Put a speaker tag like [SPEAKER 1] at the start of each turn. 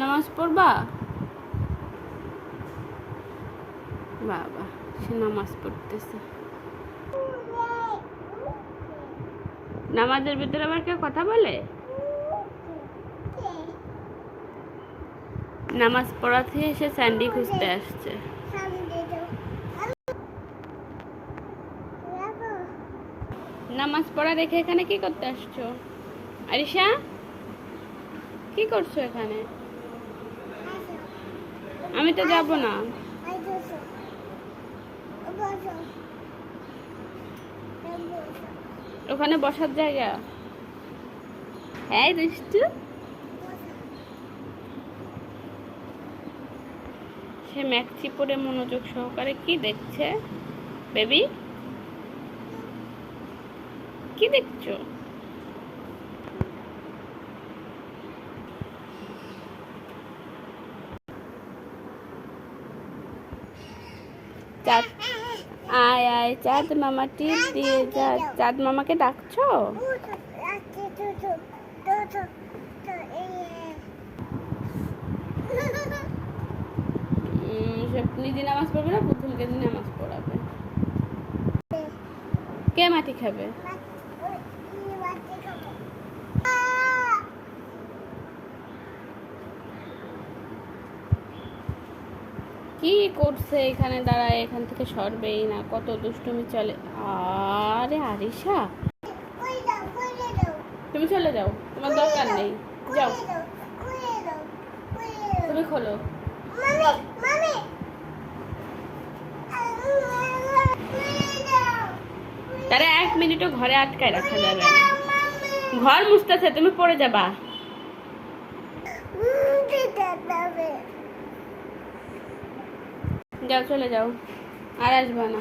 [SPEAKER 1] নামাজ পড়বা? বাবা, সে নামাজ পড়তেছে। নামাজের ভিতরে আবার কেউ কথা বলে? নামাজ পড়া থেকে এসে স্যান্ডি খুঁজতে আসছে। নামাজ পড়া রেখে এখানে কি করতে আসছো? আরিশা, কি করছ এখানে? আমি তো যাব না। ওখানে বসার জায়গা? হ্যাঁ দুষ্টু। সে ম্যাক্সি পরে মনোযোগ সহকারে কি দেখছে? বেবি? কি দেখছ? চাঁদ। আয় আয়, চাঁদ মামা, টিপ দিয়ে যা। চাঁদ মামাকে ডাকছো? নিজে নামাজ পড়বে না? দিয়ে নামাজ পড়াবে। কে মাটি খাবে? কি করছে এখানে? দাঁড়ায় এখান থেকে সরবেই না। কত দুষ্টুমি চলে। আরে আরিশা। তুমি চলে যাও। তোমার দরকার নেই। যাও। তুমি খোলো। তারা এক মিনিটও ঘরে আটকায় রাখা যাবে ঘর মুছতেছে, তুমি পড়ে যাবা। যাও চলে যাও। আর আসব না।